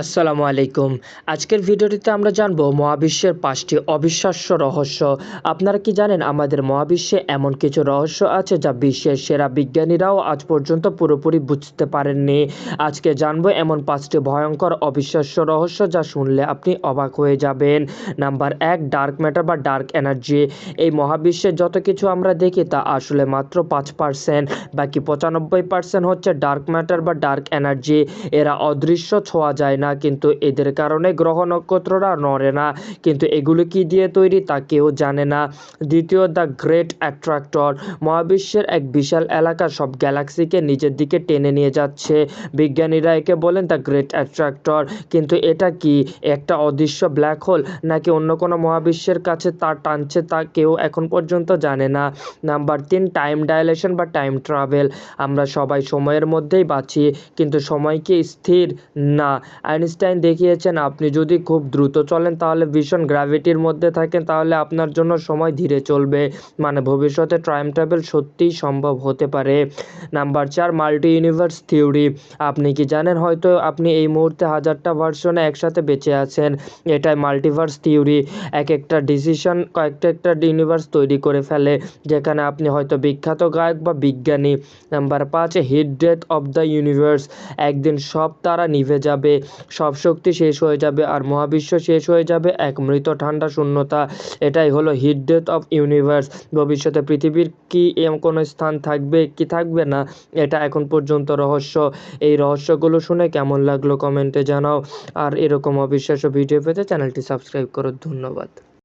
আসসালামু আলাইকুম। আজকের ভিডিওটিতে আমরা জানব মহাবিশ্বের পাঁচটি অবিশ্বাস্য রহস্য। আপনারা কি জানেন আমাদের মহাবিশ্বে এমন কিছু রহস্য আছে যা বিশ্বের সেরা বিজ্ঞানীরাও আজ পর্যন্ত পুরোপুরি বুঝতে পারেননি? আজকে জানব এমন পাঁচটি ভয়ঙ্কর অবিশ্বাস্য রহস্য যা শুনলে আপনি অবাক হয়ে যাবেন। নাম্বার এক, ডার্ক ম্যাটার বা ডার্ক এনার্জি। এই মহাবিশ্বে যত কিছু আমরা দেখি তা আসলে মাত্র পাঁচ পার্সেন্ট, বাকি পঁচানব্বই পার্সেন্ট হচ্ছে ডার্ক ম্যাটার বা ডার্ক এনার্জি। এরা অদৃশ্য, ছোঁয়া যায় না। কিন্তু এদের কারণে গ্রহ নক্ষত্ররা নড়ে না। কিন্তু এগুলো কি দিয়ে তৈরি তা কেউ জানে না। দ্বিতীয়, দ্য গ্রেট অ্যাট্রাক্টর। মহাবিশ্বের এক বিশাল এলাকা সব গ্যালাক্সিকে নিজের দিকে টেনে নিয়ে যাচ্ছে। বিজ্ঞানীরা একে বলেন দ্য গ্রেট অ্যাট্রাক্টর। কিন্তু এটা কি? একটা অদৃশ্য ব্ল্যাক হোল? নাকি অন্য কোনো মহাবিশ্বের কাছে তা টানছে তা কেউ এখন পর্যন্ত জানে না? নাম্বার তিন, টাইম ডাইলেশন বা টাইম ট্রাভেল। আমরা সবাই সময়ের মধ্যেই বাঁচি, কিন্তু সময় কি স্থির? না। আইনস্টাইন দেখিয়েছেন আপনি। যদি খুব দ্রুত চলেন, তাহলে ভীষণ গ্র্যাভিটির মধ্যে থাকেন, তাহলে আপনার জন্য সময় ধীরে চলবে। মানে ভবিষ্যতে টাইম ট্রাভেল সত্যিই সম্ভব হতে পারে। নাম্বার চার মাল্টি ইউনিভার্স থিওরি। আপনি কি জানেন, হয়তো আপনি এই মুহূর্তে হাজারটা ভার্সনে একসাথে বেঁচে আছেন। এটাই মাল্টিভার্স থিওরি। এক একটা ডিসিশন কয়েকটা একটা ইউনিভার্স তৈরি করে ফেলে, যেখানে আপনি হয়তো বিখ্যাত গায়ক বা বিজ্ঞানী। নাম্বার পাঁচ, heat death of the universe. একদিন সব তারা নিভে যাবে। সব শক্তি শেষ হয়ে যাবে আর মহাবিশ্ব শেষ হয়ে যাবে এক মৃত ঠান্ডা শূন্যতা। এটাই হলো হিট ডেথ অফ ইউনিভার্স। ভবিষ্যতে পৃথিবীর কি এম কোনো স্থান থাকবে, কি থাকবে না, এটা এখন পর্যন্ত রহস্য। এই রহস্যগুলো শুনে কেমন লাগল কমেন্টে জানাও। আর এরকম অবিশ্বাস্য ভিডিও পেতে চ্যানেলটি সাবস্ক্রাইব করো। ধন্যবাদ।